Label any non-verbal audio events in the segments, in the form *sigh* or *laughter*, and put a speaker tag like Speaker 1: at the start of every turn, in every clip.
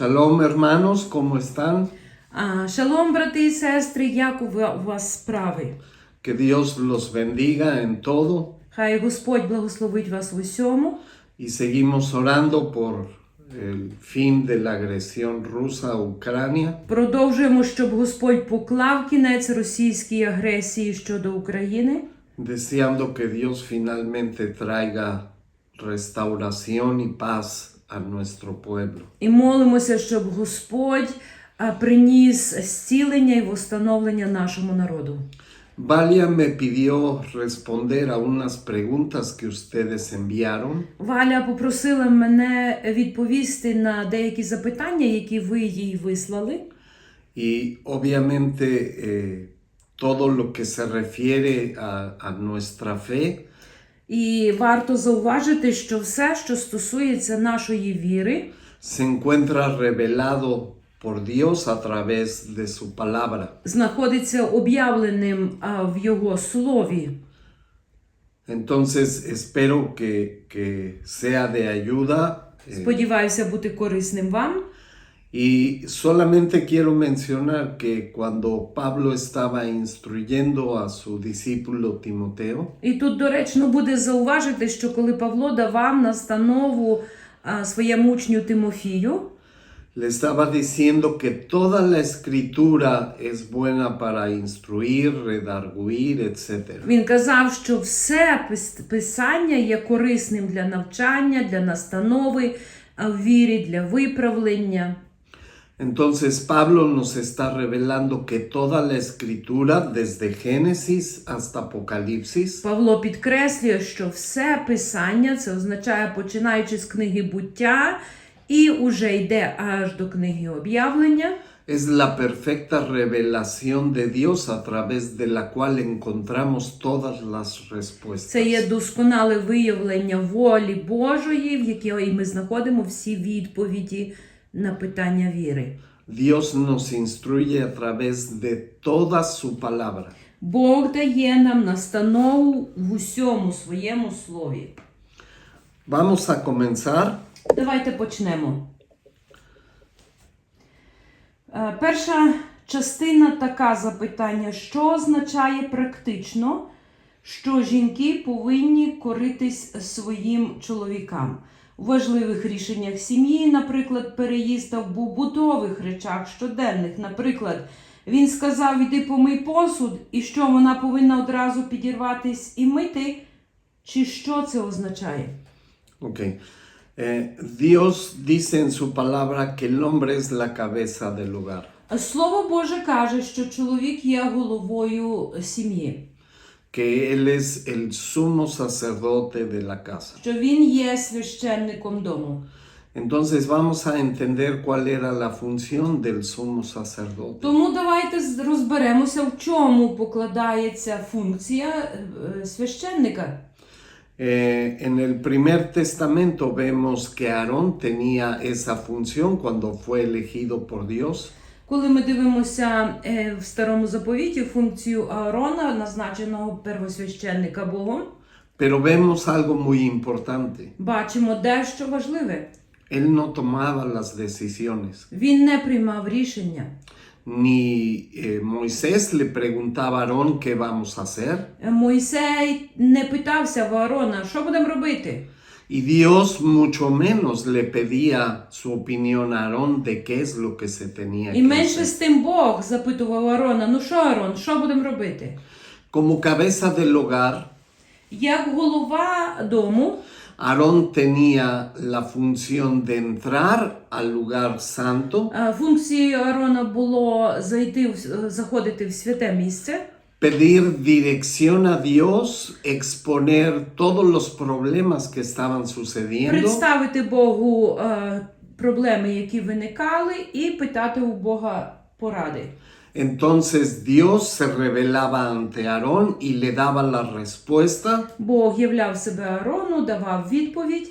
Speaker 1: Shalom hermanos, ¿cómo están?
Speaker 2: А, Шалом, брати і сестри, як у ва- у вас справи?
Speaker 1: Que Dios los bendiga en todo
Speaker 2: Хай Господь благословить вас в усьому.
Speaker 1: y seguimos orando por el fin de la agresión rusa a Ucrania.
Speaker 2: Продовжуємо, щоб Господь поклав кінець російській агресії щодо України.
Speaker 1: deseando que Dios finalmente traiga restauración y paz a nuestro pueblo.
Speaker 2: І молимося, щоб Господь приніс зцілення і восстановлення нашому народу.
Speaker 1: Valia me pidió responder a unas preguntas que ustedes enviaron
Speaker 2: Валя попросила мене відповісти на деякі запитання, які ви їй вислали.
Speaker 1: y obviamente eh, todo lo que se refiere a, a nuestra fe
Speaker 2: І варто зауважити, що все, що стосується нашої віри,
Speaker 1: se encuentra revelado por Dios a través de su palabra.
Speaker 2: знаходиться об'явленим а, в його слові.
Speaker 1: Entonces espero que, que sea de ayuda eh,
Speaker 2: Сподіваюся бути корисним вам.
Speaker 1: Y solamente quiero mencionar que cuando Pablo estaba instruyendo a su discípulo Timoteo,
Speaker 2: І тут доречно буде зауважити, що коли Павло давав настанову а, своєму учню Тимофію,
Speaker 1: le estaba diciendo que toda la escritura es buena para instruir, redarguir, etc.
Speaker 2: він казав, що все пис- писання є корисним для навчання, для настанови а, в вірі, для виправлення.
Speaker 1: Entonces Pablo nos está revelando que toda la escritura, desde Génesis hasta Apocalipsis,
Speaker 2: Павло підкреслює, що все писання це означає починаючи з книги буття і уже йде аж до книги об'явлення.
Speaker 1: es la perfecta revelación de Dios a través de la cual encontramos todas las respuestas.
Speaker 2: Це є досконале виявлення волі Божої, в якій ми знаходимо всі відповіді на питання віри.
Speaker 1: Dios nos instruye a través de toda su palabra.
Speaker 2: Бог дає нам настанову в усьому своєму слові.
Speaker 1: Vamos a comenzar.
Speaker 2: Давайте почнемо. Е, Перша частина така запитання: що означає практично, що жінки повинні коритись своїм чоловікам у важливих рішеннях сім'ї, наприклад, переїзд та в побутових речах щоденних. Наприклад, він сказав: іди помий посуд, і що вона повинна одразу підірватись і мити. Чи що це означає?
Speaker 1: Ok. Eh, Dios dice en su palabra que el hombre es la cabeza del hogar.
Speaker 2: Слово Боже каже, що чоловік є головою сім'ї,
Speaker 1: que Él es el sumo sacerdote de la casa.
Speaker 2: що він є священником дому.
Speaker 1: Entonces vamos a entender cuál era la función del sumo sacerdote.
Speaker 2: Тому давайте з- розберемося, в чому покладається функція е, священника.
Speaker 1: Eh, en el primer testamento vemos que Aarón tenía esa función cuando fue elegido por Dios.
Speaker 2: Коли ми дивимося е, в старому заповіті функцію Аарона, назначеного первосвященника Богом,
Speaker 1: Pero vemos algo muy importante.
Speaker 2: бачимо дещо важливе.
Speaker 1: Él no tomaba las decisiones.
Speaker 2: Він не приймав рішення.
Speaker 1: Ni eh, Moisés le preguntaba a Aarón qué vamos a hacer.
Speaker 2: Мойсей не питався в Аарона, що будемо робити.
Speaker 1: Y Dios mucho menos le pedía su opinión a Aarón de qué es lo que se tenía
Speaker 2: І
Speaker 1: que
Speaker 2: менше
Speaker 1: hacer.
Speaker 2: з тим Бог запитував Аарона: ну що, Аарон, що будемо робити?
Speaker 1: Como cabeza del hogar,
Speaker 2: Як голова дому,
Speaker 1: Aarón tenía la función de entrar al lugar santo,
Speaker 2: е, функцією Аарона було зайти в заходити в святе місце,
Speaker 1: pedir dirección a Dios, exponer todos los problemas que estaban sucediendo
Speaker 2: представити Богу е, проблеми, які виникали, і питати у Бога поради.
Speaker 1: Entonces Dios se revelaba ante Aarón y le daba la respuesta
Speaker 2: Бог являв себе Аарону, давав відповідь,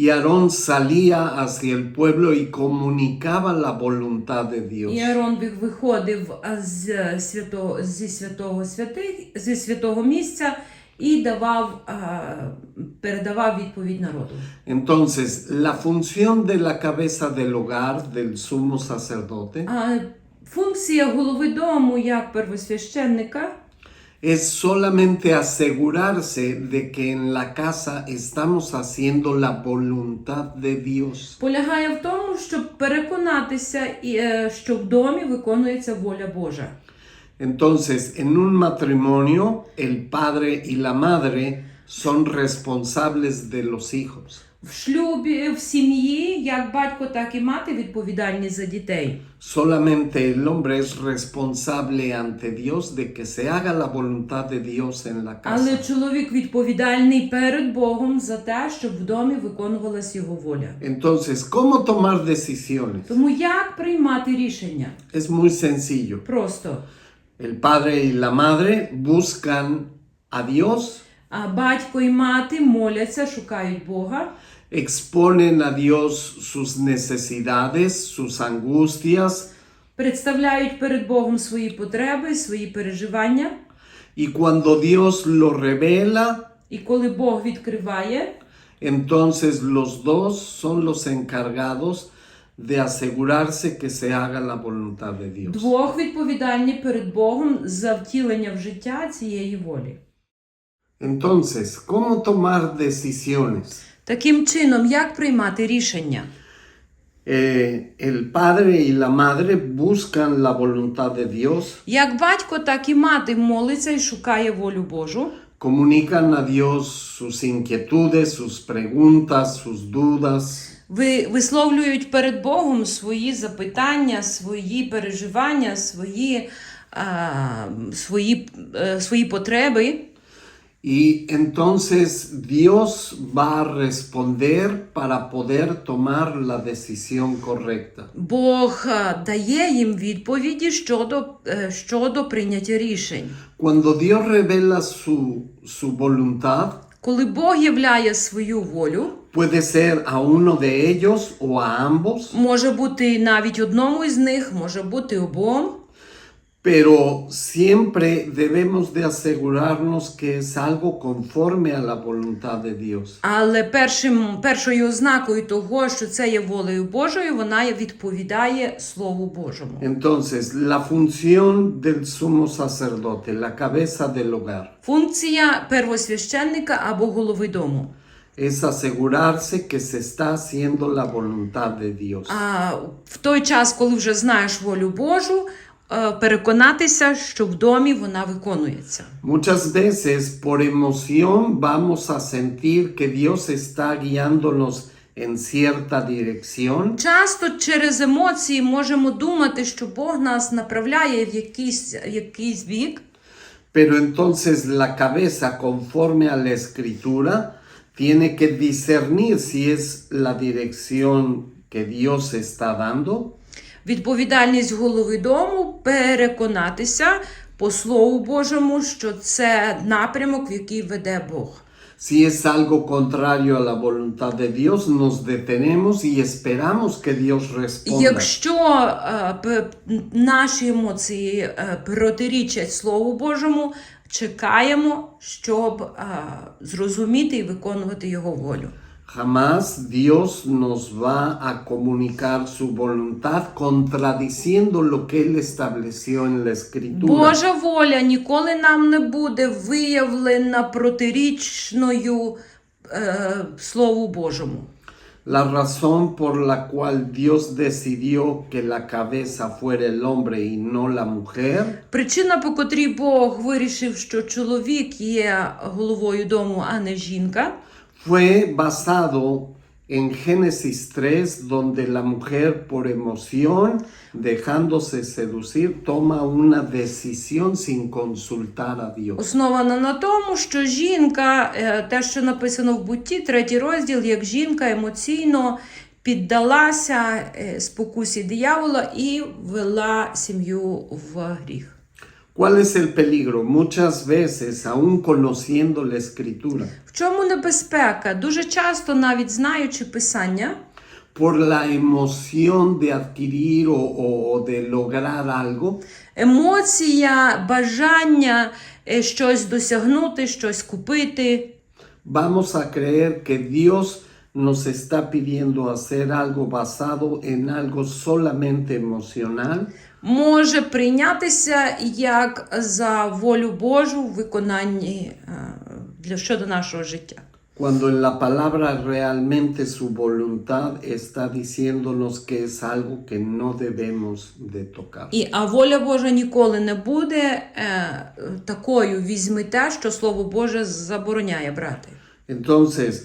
Speaker 1: y Aarón salía hacia el pueblo y comunicaba la voluntad de Dios.
Speaker 2: і Аарон ви- виходив з святого, зі святого святих, зі святого місця і давав, передавав відповідь народу.
Speaker 1: Entonces, la función de la cabeza del hogar, del sumo sacerdote,
Speaker 2: А функція голови дому як первосвященника
Speaker 1: es solamente asegurarse de que en la casa estamos haciendo la voluntad de Dios.
Speaker 2: полягає в тому, щоб переконатися, і, е, що в домі виконується воля Божа.
Speaker 1: Entonces, en un matrimonio, el padre y la madre son responsables de los hijos.
Speaker 2: В шлюбі, в сім'ї, як батько, так і мати відповідальні за дітей.
Speaker 1: Solamente el hombre es responsable ante Dios de que se haga la voluntad de Dios en la
Speaker 2: Але чоловік відповідальний перед Богом за те, щоб в домі виконувалась його воля.
Speaker 1: Entonces, ¿cómo tomar decisiones?
Speaker 2: Тому як приймати рішення?
Speaker 1: Es muy sencillo.
Speaker 2: Просто
Speaker 1: El padre y la madre buscan a Dios,
Speaker 2: а батько і мати моляться, шукають Бога,
Speaker 1: exponen a Dios sus necesidades, sus angustias,
Speaker 2: представляють перед Богом свої потреби, свої переживання.
Speaker 1: y cuando Dios lo revela,
Speaker 2: І коли Бог відкриває,
Speaker 1: entonces los dos son los encargados de asegurarse que se haga la voluntad de Dios.
Speaker 2: двох відповідальні перед Богом за втілення в життя цієї волі.
Speaker 1: Entonces, ¿cómo tomar decisiones?
Speaker 2: Таким чином, як приймати рішення?
Speaker 1: Eh, el padre y la madre buscan la voluntad de Dios,
Speaker 2: Як батько, так і мати молиться і шукає волю Божу,
Speaker 1: comunican a Dios sus inquietudes, sus preguntas, sus dudas,
Speaker 2: ви висловлюють перед Богом свої запитання, свої переживання, свої, а, свої, е, свої потреби.
Speaker 1: Y entonces Dios va a responder para poder tomar la decisión correcta.
Speaker 2: Бог е, дає їм відповіді щодо, е, щодо прийняття рішень.
Speaker 1: Cuando Dios revela su, su voluntad,
Speaker 2: Коли Бог являє свою волю,
Speaker 1: puede ser a uno de ellos o a ambos,
Speaker 2: може бути навіть одному із них, може бути обом.
Speaker 1: Pero siempre debemos de asegurarnos que es algo conforme a la voluntad de Dios.
Speaker 2: Але першим, першою ознакою того, що це є волею Божою, вона відповідає Слову Божому.
Speaker 1: Entonces, la función del sumo sacerdote, la cabeza del hogar,
Speaker 2: Функція первосвященника або голови дому.
Speaker 1: es asegurarse que se está haciendo la voluntad de Dios.
Speaker 2: А в той час, коли вже знаєш волю Божу, е, переконатися, що в домі вона виконується.
Speaker 1: Muchas veces por emoción vamos a sentir que Dios está guiándonos en cierta dirección,
Speaker 2: Часто через емоції можемо думати, що Бог нас направляє в якийсь, якийсь бік,
Speaker 1: pero entonces la cabeza conforme a la escritura tiene que discernir si es la dirección que Dios está dando
Speaker 2: Відповідальність голови дому переконатися по Слову Божому, що це напрямок, в який веде Бог.
Speaker 1: Si es algo contrario a la voluntad de Dios, nos detenemos y esperamos que Dios responda.
Speaker 2: Якщо п- наші емоції е, протирічать Слову Божому, чекаємо, щоб е, зрозуміти і виконувати його волю.
Speaker 1: Jamás Dios nos va a comunicar su voluntad contradiciendo lo que Él estableció en la escritura.
Speaker 2: Божа воля ніколи нам не буде виявлена протирічною е, Слову Божому.
Speaker 1: La razón por la cual Dios decidió que la cabeza fuera el hombre y no la mujer
Speaker 2: Причина, по котрій Бог вирішив, що чоловік є головою дому, а не жінка,
Speaker 1: fue basado en Génesis 3, donde la mujer por emoción, dejándose seducir, toma una decisión sin consultar a Dios.
Speaker 2: основана на тому, що жінка, е, те, що написано в бутті, третій розділ, як жінка емоційно піддалася е, спокусі диявола і ввела сім'ю в гріх.
Speaker 1: ¿Cuál es el peligro? Muchas veces, aún conociendo la escritura,
Speaker 2: В чому небезпека? Дуже часто, навіть знаючи писання,
Speaker 1: por la emoción de adquirir o, o- o de lograr algo,
Speaker 2: емоція, бажання е, щось досягнути, щось купити.
Speaker 1: Vamos a creer que Dios nos está pidiendo hacer algo basado en algo solamente emocional
Speaker 2: Може прийнятися як за волю Божу в виконанні е, для щодо нашого життя.
Speaker 1: Cuando en la palabra realmente su voluntad está diciéndonos que es algo que no debemos de tocar.
Speaker 2: І а воля Божа ніколи не буде е, такою. Візьми те, що Слово Боже забороняє брати.
Speaker 1: Entonces,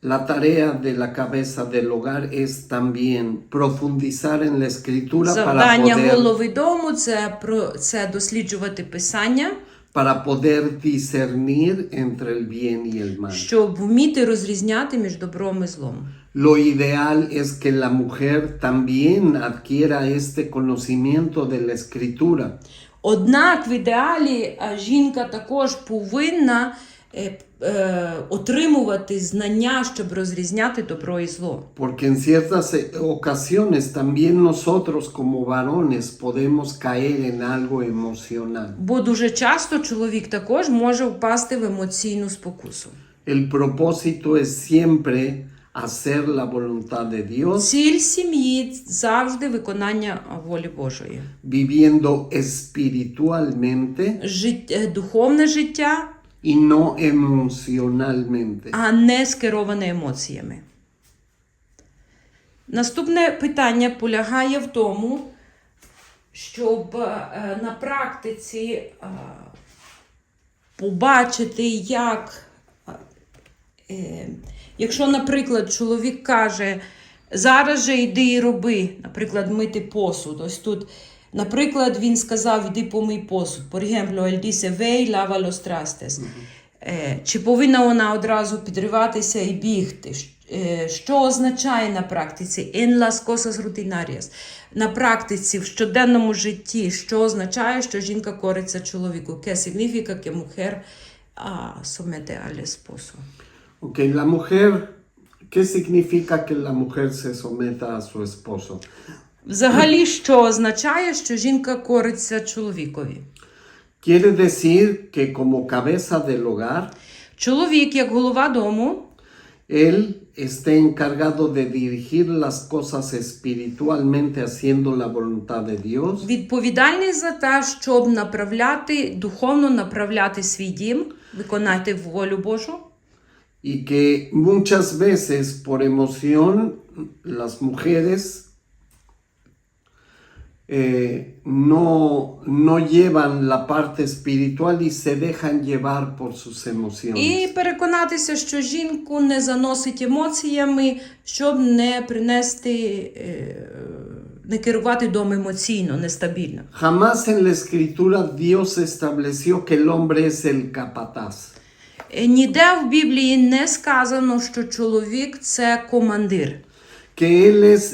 Speaker 1: la tarea de la cabeza del hogar es también profundizar en la escritura para poder,
Speaker 2: голови дому це про це досліджувати писання,
Speaker 1: para poder discernir entre el bien y el mal.
Speaker 2: щоб вміти розрізняти між добром і злом.
Speaker 1: Lo ideal es que la mujer también adquiera este conocimiento de la escritura
Speaker 2: Однак в ідеалі а, жінка також повинна е, е, отримувати знання, щоб розрізняти добро і зло.
Speaker 1: Porque en ciertas eh, ocasiones también nosotros como varones podemos caer en algo emocional.
Speaker 2: Бо дуже часто чоловік також може впасти в емоційну спокусу.
Speaker 1: El propósito es siempre hacer la voluntad de Dios,
Speaker 2: Ціль сім'ї завжди виконання волі Божої.
Speaker 1: viviendo espiritualmente
Speaker 2: Жит... е, Духовне життя,
Speaker 1: y no emocionalmente.
Speaker 2: а не скероване емоціями. Наступне питання полягає в тому, щоб е, на практиці е, побачити, як, е, якщо, наприклад, чоловік каже, зараз же йди і роби, наприклад, мити посуд. Ось тут, наприклад, він сказав, йди помий посуд. Por ejemplo, él dice, ve y lava los trastes. Е, Чи повинна вона одразу підриватися і бігти? Е, Що означає на практиці? En las cosas rutinarias. На практиці, в щоденному житті, що означає, що жінка кориться чоловіку? ¿Qué significa que mujer ah, somete al esposo?
Speaker 1: Ok, la mujer, ¿qué significa que la mujer se someta a su esposo?
Speaker 2: Взагалі, що означає, що жінка кориться чоловікові?
Speaker 1: Quiere decir que como cabeza del hogar,
Speaker 2: Чоловік, як голова дому,
Speaker 1: él esté encargado de dirigir las cosas espiritualmente haciendo la voluntad de Dios
Speaker 2: відповідальний за те, щоб направляти, духовно направляти свій дім, виконати волю Божу.
Speaker 1: y que muchas veces por emoción las mujeres eh, no, no llevan la parte espiritual y se dejan llevar por sus emociones.
Speaker 2: І переконатися, що жінку не заносить емоціями, щоб не принести, е, не керувати дом емоційно, нестабільно.
Speaker 1: Jamás en la escritura Dios estableció que el hombre es el capataz.
Speaker 2: Е, Ніде в Біблії не сказано, що чоловік це командир.
Speaker 1: que Él es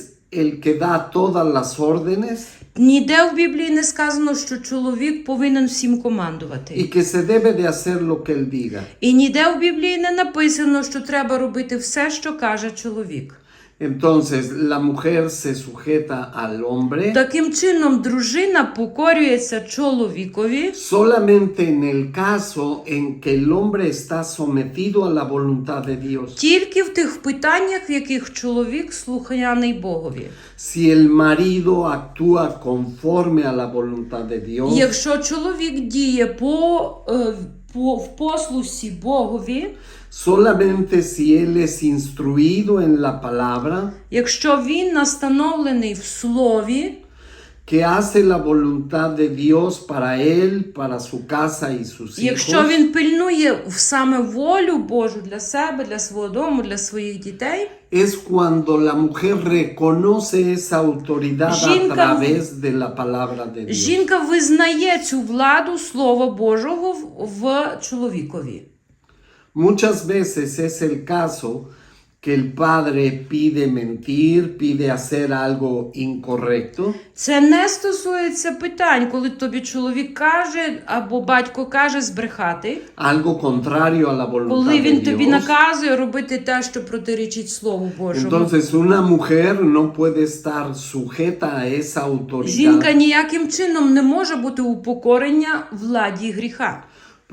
Speaker 1: el que da todas las órdenes
Speaker 2: Ніде в Біблії не сказано, що чоловік повинен всім командувати.
Speaker 1: І, que se debe de hacer lo que Él diga.
Speaker 2: І ніде в Біблії не написано, що треба робити все, що каже чоловік.
Speaker 1: Entonces la mujer se sujeta al hombre
Speaker 2: Таким чином, дружина покорюється чоловікові
Speaker 1: solamente en el caso en que el hombre está sometido a la voluntad de Dios.
Speaker 2: тільки в тих питаннях, в яких чоловік слухняний Богові.
Speaker 1: Si el marido actúa conforme a la voluntad de Dios,
Speaker 2: Якщо чоловік діє по, е, по в послусі Богові,
Speaker 1: solamente si él es instruido en la palabra,
Speaker 2: якщо він настановлений в слові,
Speaker 1: que hace la voluntad de Dios para él, para su casa y sus
Speaker 2: якщо
Speaker 1: hijos,
Speaker 2: він пильнує в саме волю Божу для себе, для свого дому, для своїх дітей,
Speaker 1: es cuando la mujer reconoce esa autoridad
Speaker 2: жінка, a
Speaker 1: través de la palabra de Dios.
Speaker 2: жінка визнає цю владу Слова Божого в, в чоловікові.
Speaker 1: Muchas veces es el caso que el padre pide mentir, pide hacer algo incorrecto,
Speaker 2: Це не стосується питань, коли тобі чоловік каже або батько каже збрехати,
Speaker 1: algo contrario a la voluntad
Speaker 2: коли
Speaker 1: de
Speaker 2: він тобі
Speaker 1: Dios.
Speaker 2: наказує робити те, що протирічить Слову Божому.
Speaker 1: Entonces una mujer no puede estar sujeta a esa autoridad.
Speaker 2: Жінка ніяким чином не може бути упокорення владі гріха.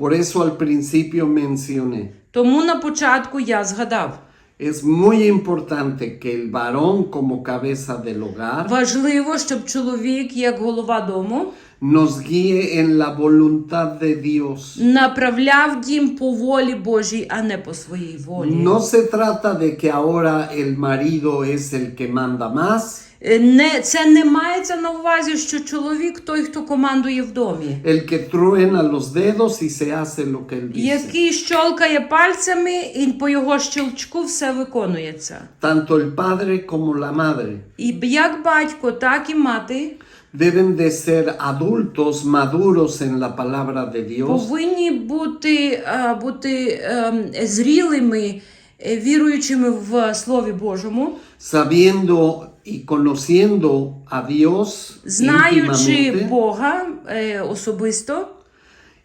Speaker 1: Por eso al principio mencioné,
Speaker 2: Тому на початку я згадав.
Speaker 1: es muy importante que el varón como cabeza del hogar
Speaker 2: Важливо, щоб чоловік, як голова дому,
Speaker 1: nos guíe en la voluntad de Dios.
Speaker 2: направляв дім по волі Божій, а не по своїй волі.
Speaker 1: No se trata de que ahora el marido es el que manda más,
Speaker 2: Е, Не, це не мається на увазі, що чоловік той, хто командує в домі,
Speaker 1: el que truena los dedos y se hace lo que él dice.
Speaker 2: який щолкає пальцями, і по його щелчку все виконується.
Speaker 1: Tanto el padre como la madre
Speaker 2: І як батько, так і мати
Speaker 1: deben de ser adultos maduros en la palabra de Dios,
Speaker 2: повинні бути, е, бути ем, зрілими, е, віруючими в Слові Божому,
Speaker 1: sabiendo y conociendo a Dios
Speaker 2: знаючи Бога е, особисто.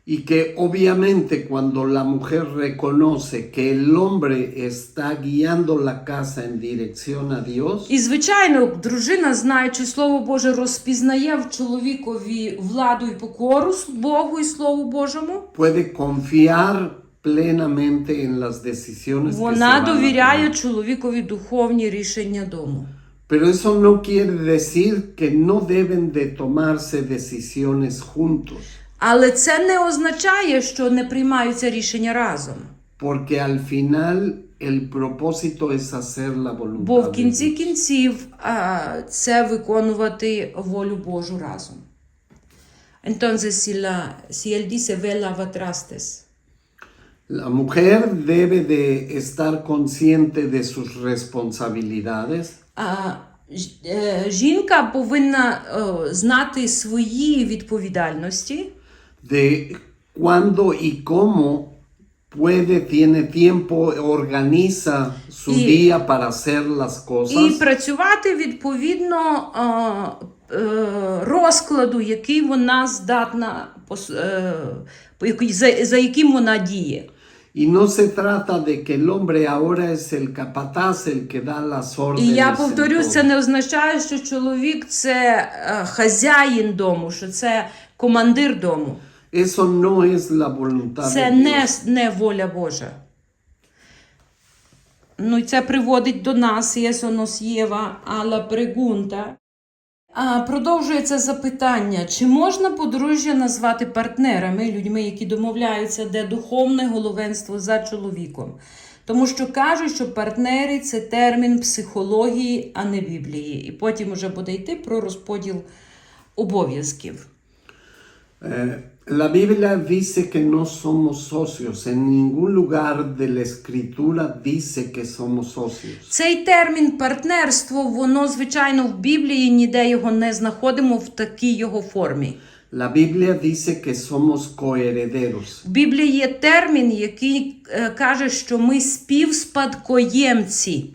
Speaker 1: y que obviamente cuando la mujer reconoce que el hombre está guiando la casa en dirección a Dios,
Speaker 2: І, звичайно, дружина, знаючи Слово Боже, розпізнає в чоловікові владу і покору Богу і Слову Божому.
Speaker 1: puede confiar plenamente en las decisiones
Speaker 2: Вона довіряє чоловікові духовні рішення дому.
Speaker 1: Pero eso no quiere decir que no deben de tomarse decisiones juntos,
Speaker 2: Але це не означає, що не приймаються рішення разом.
Speaker 1: porque al final el propósito es hacer la voluntad.
Speaker 2: Бо в
Speaker 1: de
Speaker 2: кінці
Speaker 1: Dios.
Speaker 2: кінців а, це виконувати волю Божу разом. Entonces, si, la, si él dice, ve lava trastes,
Speaker 1: La mujer debe de estar consciente de sus responsabilidades,
Speaker 2: А, ж- е, Жінка повинна е, знати свої відповідальності,
Speaker 1: de cuándo y cómo puede, tiene tiempo, organiza su
Speaker 2: Y-
Speaker 1: día para hacer las
Speaker 2: і
Speaker 1: cosas.
Speaker 2: працювати відповідно е, е, розкладу, який вона здатна е, за яким вона діє.
Speaker 1: Y no se trata de que el hombre ahora es el capataz, el que da las órdenes.
Speaker 2: І я
Speaker 1: todo.
Speaker 2: це не означає, що чоловік це е, хазяїн дому, що це командир дому.
Speaker 1: Eso no es la voluntad
Speaker 2: Це не, не воля Божа. Ну і це приводить до нас, eso nos lleva a la pregunta. Продовжується запитання, чи можна подружжя назвати партнерами, людьми, які домовляються, де духовне головенство за чоловіком? Тому що кажуть, що партнери це термін психології, а не Біблії. І потім уже буде йти про розподіл обов'язків.
Speaker 1: Eh, la Biblia dice que no somos socios. En ningún lugar de la escritura dice que somos socios.
Speaker 2: Цей термін партнерство, воно, звичайно, в Біблії ніде його не знаходимо в такій його формі.
Speaker 1: La Biblia dice que somos coherederos.
Speaker 2: В Біблії є термін, який е, каже, що ми співспадкоємці.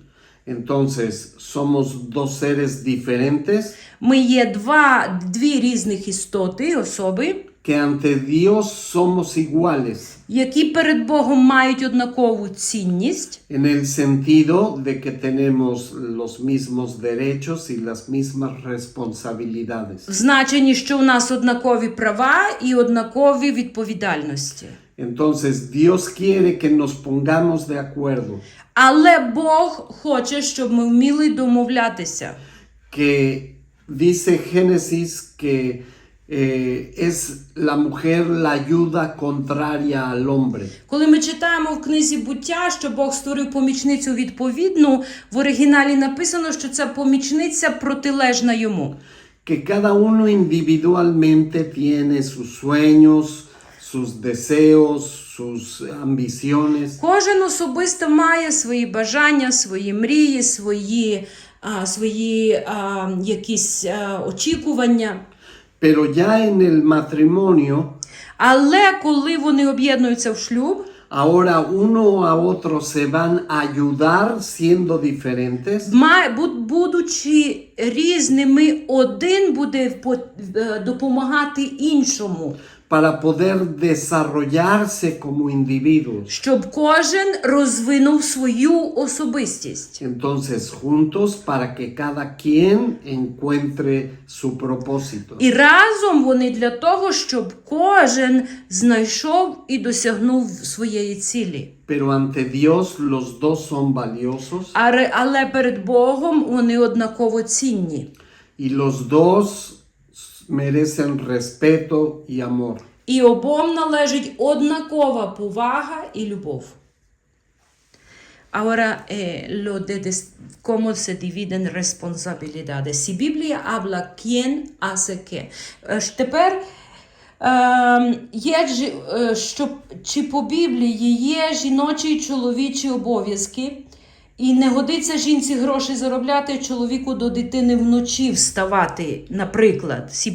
Speaker 1: Entonces, somos dos seres diferentes
Speaker 2: Ми є два, дві різних істоти, особи,
Speaker 1: que ante Dios somos iguales,
Speaker 2: які перед Богом мають однакову цінність,
Speaker 1: en el sentido de que tenemos los mismos derechos y las mismas responsabilidades.
Speaker 2: в значенні, що у нас однакові права і однакові відповідальності.
Speaker 1: Entonces, Dios quiere que nos pongamos de acuerdo,
Speaker 2: Але Бог хоче, щоб ми вміли домовлятися.
Speaker 1: que dice Génesis que eh, es la mujer la ayuda contraria al hombre.
Speaker 2: Коли ми читаємо в книзі буття, що Бог створив помічницю відповідну, в оригіналі написано, що це помічниця протилежна йому.
Speaker 1: Que cada uno individualmente tiene sus sueños, sus deseos, sus ambiciones.
Speaker 2: Кожен особисто має свої бажання, свої мрії, свої, а, свої а, якісь а, очікування.
Speaker 1: Pero ya en el matrimonio
Speaker 2: Але коли вони об'єднуються в шлюб,
Speaker 1: ahora uno a otro se van a ayudar siendo diferentes.
Speaker 2: Ма- буд- будучи різними, один буде по- е, допомагати іншому,
Speaker 1: para poder desarrollarse como individuos.
Speaker 2: щоб кожен розвинув свою особистість.
Speaker 1: Entonces, juntos para que cada quien encuentre su propósito.
Speaker 2: І разом вони для того, щоб кожен знайшов і досягнув своєї цілі.
Speaker 1: Pero ante Dios los dos son valiosos
Speaker 2: Але перед Богом вони однаково цінні.
Speaker 1: y los dos merecen respeto y amor.
Speaker 2: І обом належить однакова повага і любов. Ahora, eh, lo de des- cómo se dividen responsabilidades. Si Biblia habla quién hace qué. Е, Тепер е, є, е, що, чи по Біблії є жіночі і чоловічі обов'язки, і не годиться жінці гроші заробляти, чоловіку до дитини вночі вставати, наприклад. Si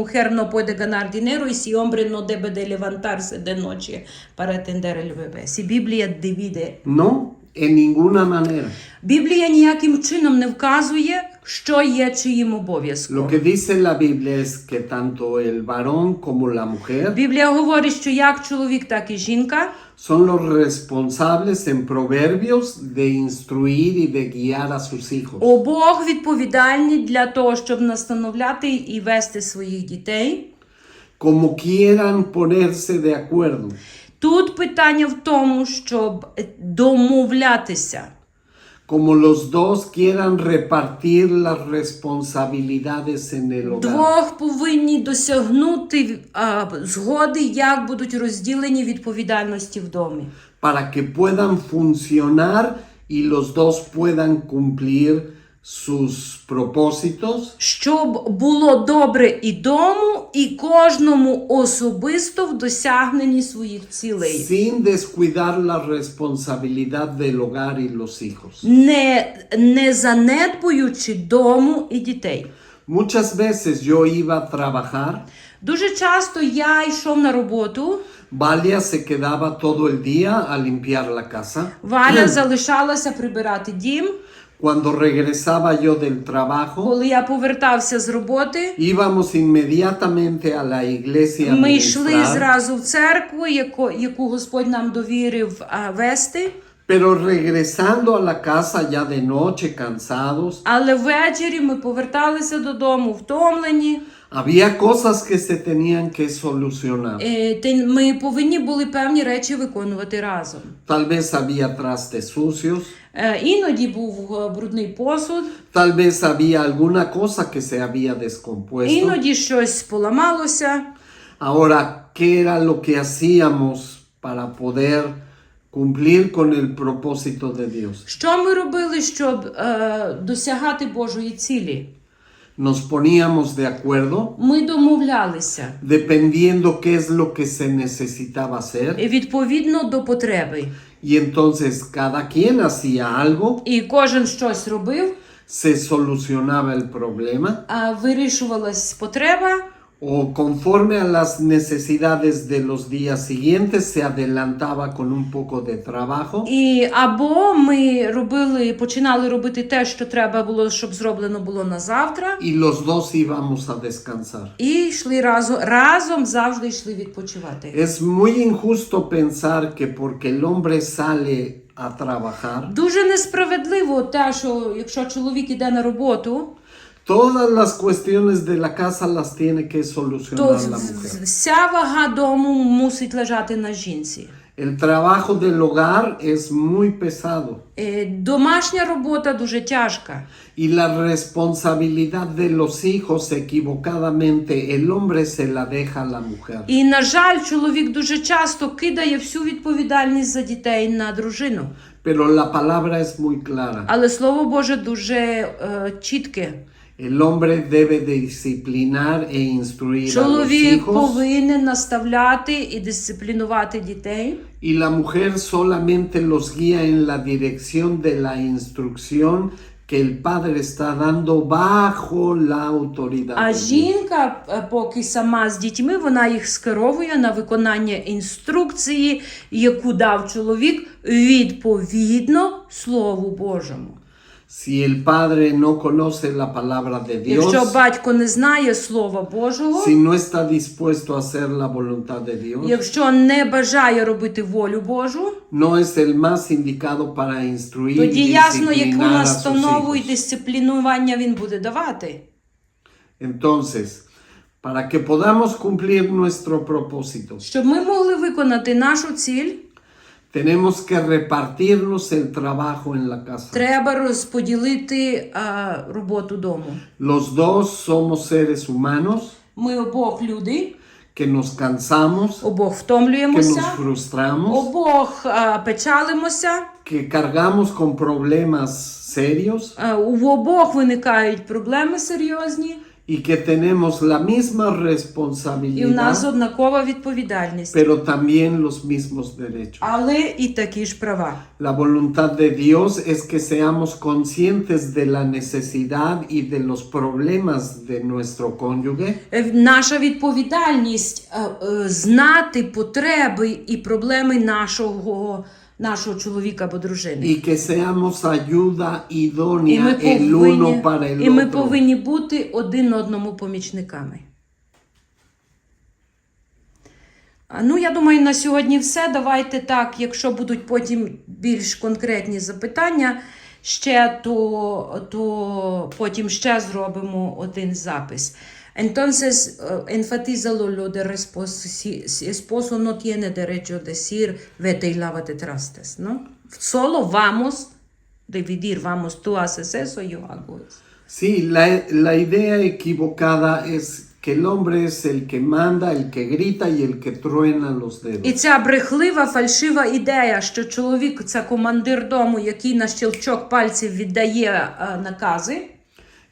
Speaker 2: mujer no puede ganar dinero y si hombre no debe de levantarse de noche para atender el bebé. Si Біблія divide.
Speaker 1: No, en ninguna manera.
Speaker 2: Біблія ніяким чином не вказує, що є чиїм обов'язком.
Speaker 1: Lo que dice la Biblia es que tanto el varón como la mujer
Speaker 2: Біблія говорить, що як чоловік, так і жінка
Speaker 1: son los responsables en proverbios de instruir y de guiar a sus hijos.
Speaker 2: обох відповідальні для того, щоб настановляти і вести своїх дітей.
Speaker 1: Como quieran ponerse de acuerdo.
Speaker 2: Тут питання в тому, щоб домовлятися.
Speaker 1: Como los dos quieran repartir las responsabilidades en el hogar.
Speaker 2: Двох повинні досягнути а, згоди, як будуть розділені відповідальності в домі.
Speaker 1: Para que puedan funcionar y los dos puedan cumplir sus propósitos
Speaker 2: Щоб було добре і дому, і кожному особисто в досягненні своїх цілей.
Speaker 1: sin descuidar la responsabilidad del hogar y los hijos.
Speaker 2: Не, не занедбуючи дому і дітей.
Speaker 1: Muchas veces yo iba a trabajar,
Speaker 2: Дуже часто я йшов на роботу,
Speaker 1: Valia se quedaba todo el día a limpiar la casa.
Speaker 2: Валя *clears throat* залишалася прибирати дім.
Speaker 1: Cuando regresaba yo del trabajo,
Speaker 2: Коли я повертався з роботи,
Speaker 1: íbamos inmediatamente a la iglesia. a
Speaker 2: ми йшли
Speaker 1: ministrar.
Speaker 2: зразу в церкву, яку, яку Господь нам довірив а, вести.
Speaker 1: Pero regresando a la casa ya de noche, cansados,
Speaker 2: Але ввечері ми поверталися додому втомлені.
Speaker 1: había cosas que se tenían que solucionar.
Speaker 2: Е, те- Ми повинні були певні речі виконувати разом.
Speaker 1: Tal vez había trastes sucios,
Speaker 2: Е, Іноді був е, брудний посуд,
Speaker 1: tal vez había alguna cosa que se había descompuesto.
Speaker 2: іноді щось поламалося.
Speaker 1: Ahora, ¿qué era lo que hacíamos para poder cumplir con el propósito de Dios?
Speaker 2: Що ми робили, щоб е, досягати Божої цілі?
Speaker 1: Nos poníamos de acuerdo
Speaker 2: Ми домовлялися
Speaker 1: dependiendo qué es lo que se necesitaba hacer
Speaker 2: е, відповідно до потреби.
Speaker 1: Y entonces cada quien hacía algo,
Speaker 2: І кожен щось робив,
Speaker 1: se solucionaba el problema
Speaker 2: а вирішувалась потреба,
Speaker 1: o conforme a las necesidades de los días siguientes se adelantaba con un poco de trabajo
Speaker 2: і або ми робили, починали робити те, що треба було, щоб зроблено було на завтра,
Speaker 1: y los dos íbamos a descansar.
Speaker 2: і йшли разом, разом завжди йшли відпочивати.
Speaker 1: Es muy injusto pensar que porque el hombre sale a trabajar,
Speaker 2: Дуже несправедливо те, що якщо чоловік іде на роботу,
Speaker 1: todas las cuestiones de la casa las tiene que solucionar la mujer.
Speaker 2: вся вага дому мусить лежати на жінці.
Speaker 1: El trabajo del hogar es muy pesado
Speaker 2: Е, Домашня робота дуже тяжка.
Speaker 1: y la responsabilidad de los hijos equivocadamente el hombre se la deja a la mujer.
Speaker 2: І, на жаль, чоловік дуже часто кидає всю відповідальність за дітей на дружину.
Speaker 1: Pero la palabra es muy clara.
Speaker 2: Але слово Боже дуже е, чітке.
Speaker 1: El hombre debe de disciplinar e instruir a los
Speaker 2: Чоловік
Speaker 1: hijos
Speaker 2: повинен наставляти і дисциплінувати дітей,
Speaker 1: y la mujer solamente los guía en la dirección de la instrucción que el padre está dando bajo la autoridad.
Speaker 2: А
Speaker 1: de Dios.
Speaker 2: жінка, е, поки сама з дітьми, вона їх скеровує на виконання інструкції, яку дав чоловік відповідно Слову Божому.
Speaker 1: Si el padre no conoce la palabra de Dios,
Speaker 2: Якщо батько не знає Слова Божого,
Speaker 1: si no está dispuesto a hacer la voluntad de Dios,
Speaker 2: якщо не бажає робити волю Божу,
Speaker 1: no es el más indicado para instruir y
Speaker 2: тоді ясно, яку
Speaker 1: disciplinar a sus
Speaker 2: настанову і
Speaker 1: hijos.
Speaker 2: дисциплінування він буде давати.
Speaker 1: Entonces, para que podamos cumplir nuestro propósito,
Speaker 2: Щоб ми могли виконати нашу ціль,
Speaker 1: tenemos que repartirnos el trabajo en la casa.
Speaker 2: треба розподілити а, роботу дому.
Speaker 1: Los dos somos seres humanos
Speaker 2: Ми обох люди,
Speaker 1: que nos cansamos,
Speaker 2: обох
Speaker 1: que nos frustramos,
Speaker 2: обох а, печалимося,
Speaker 1: que cargamos con problemas serios
Speaker 2: а, у обох виникають проблеми серйозні,
Speaker 1: y que tenemos la misma
Speaker 2: і в нас однакова відповідальність,
Speaker 1: pero también los mismos derechos.
Speaker 2: але і такі ж права.
Speaker 1: La voluntad de Dios es que seamos conscientes de la necesidad y de los problemas de nuestro cónyuge
Speaker 2: Е, Наша відповідальність е, е, знати потреби і проблеми нашого, нашого чоловіка або дружини.
Speaker 1: y que seamos ayuda
Speaker 2: І
Speaker 1: idónea
Speaker 2: ми,
Speaker 1: el uno para
Speaker 2: повинні,
Speaker 1: el
Speaker 2: і ми
Speaker 1: otro.
Speaker 2: повинні бути один одному помічниками. Ну, я думаю, на сьогодні все. Давайте так, якщо будуть потім більш конкретні запитання, ще, то, то потім ще зробимо один запис. Entonces, eh, enfatízalo lo de esposo. Si, si esposo no tiene derecho a decir, vete y lávate trastes, ¿no? Solo vamos dividir, vamos, tú haces eso, yo hago eso.
Speaker 1: Sí, la, la idea equivocada es que el hombre es el que manda, el que grita y el que truena los
Speaker 2: І
Speaker 1: dedos.
Speaker 2: ця брехлива, фальшива ідея, що чоловік це командир дому, який на щелчок пальців віддає е, накази.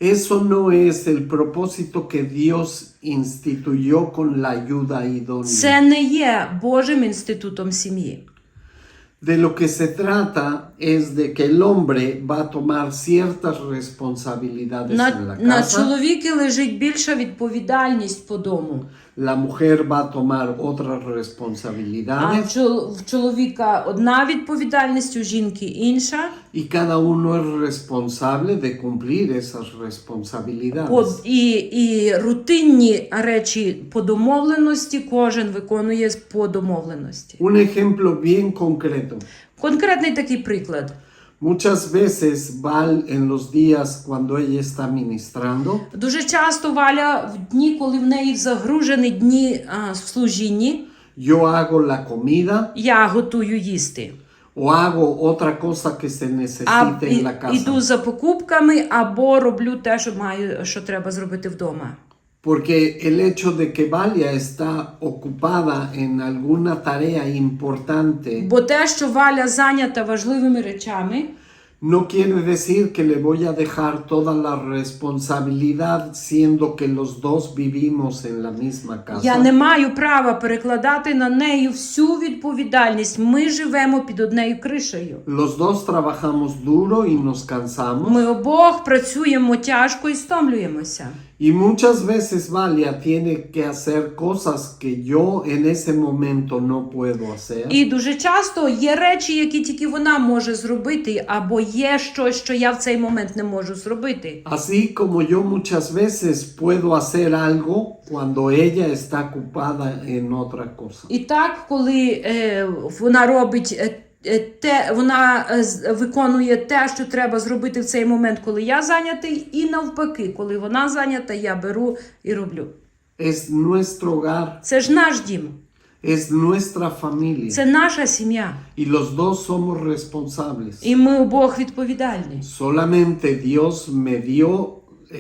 Speaker 1: Eso no es el propósito que Dios instituyó con la ayuda idónea.
Speaker 2: Це не є Божим інститутом сім'ї.
Speaker 1: De lo que se trata es de que el hombre va a tomar ciertas responsabilidades en la
Speaker 2: На, на
Speaker 1: casa,
Speaker 2: чоловіки лежить більша відповідальність по дому.
Speaker 1: La mujer va a tomar otras
Speaker 2: А
Speaker 1: responsabilidades
Speaker 2: чол- в чоловіка одна відповідальність, у жінки інша.
Speaker 1: y cada uno es responsable de cumplir esas responsabilidades.
Speaker 2: По, і, і рутинні речі по домовленості кожен виконує по домовленості.
Speaker 1: Un ejemplo bien concreto.
Speaker 2: Конкретний такий приклад.
Speaker 1: Muchas veces Val en los días cuando ella está ministrando,
Speaker 2: Дуже часто Валя в дні, коли в неї загружені дні а, в служінні,
Speaker 1: yo hago la comida
Speaker 2: я готую їсти.
Speaker 1: o hago otra cosa que se necesite en la casa.
Speaker 2: іду за покупками або роблю те, що маю, що треба зробити вдома.
Speaker 1: Porque el hecho de que Valia está ocupada en alguna tarea importante
Speaker 2: Бо те, що Валя зайнята важливими речами,
Speaker 1: no quiere decir que le voy a dejar toda la responsabilidad siendo que los dos vivimos en la misma casa.
Speaker 2: я не маю права перекладати на неї всю відповідальність. Ми живемо під однею кришею.
Speaker 1: Los dos trabajamos duro y nos cansamos.
Speaker 2: Ми обох працюємо тяжко і стомлюємося.
Speaker 1: Y muchas veces Valia tiene que hacer cosas que yo en ese momento no puedo hacer.
Speaker 2: І дуже часто є речі, які тільки вона може зробити, або є щось, що я в цей момент не можу зробити.
Speaker 1: Así como yo muchas veces puedo hacer algo cuando ella está ocupada en otra cosa.
Speaker 2: І так, коли е, вона робить е, е, те, вона е, виконує те, що треба зробити в цей момент, коли я зайнятий, і навпаки, коли вона зайнята, я беру і роблю.
Speaker 1: Es nuestro hogar,
Speaker 2: Це ж наш дім,
Speaker 1: es nuestra familia.
Speaker 2: це наша сім'я,
Speaker 1: Y los dos somos responsables.
Speaker 2: і ми обох відповідальні.
Speaker 1: Solamente Dios me dio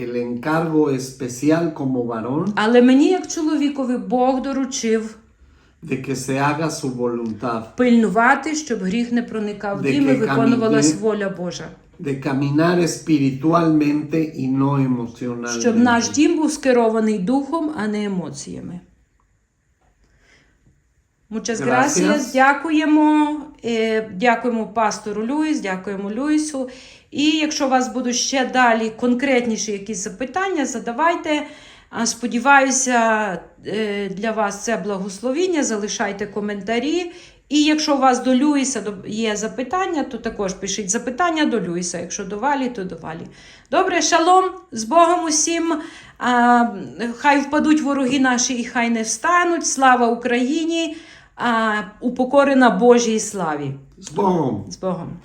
Speaker 1: el encargo especial como varón
Speaker 2: Але мені, як чоловікові, Бог доручив
Speaker 1: de que se haga su voluntad,
Speaker 2: пильнувати, щоб гріх не проникав в дім і
Speaker 1: ке
Speaker 2: виконувалась
Speaker 1: камінь-
Speaker 2: воля Божа.
Speaker 1: de caminar espiritualmente y no
Speaker 2: Щоб наш дім був скерований духом, а не емоціями. Muchas
Speaker 1: Gracias.
Speaker 2: gracias. Дякуємо. Е, Дякуємо пастору Люїс, дякуємо Люїсу. І якщо у вас будуть ще далі конкретніші якісь запитання, задавайте. Сподіваюся, е, для вас це благословіння. Залишайте коментарі. І якщо у вас до Люїса є запитання, то також пишіть запитання до Люїса. Якщо до Валі, то до Валі. Добре, шалом, з Богом усім. А, хай впадуть вороги наші і хай не встануть. Слава Україні! А, упокорена Божій славі.
Speaker 1: З Богом!
Speaker 2: З Богом.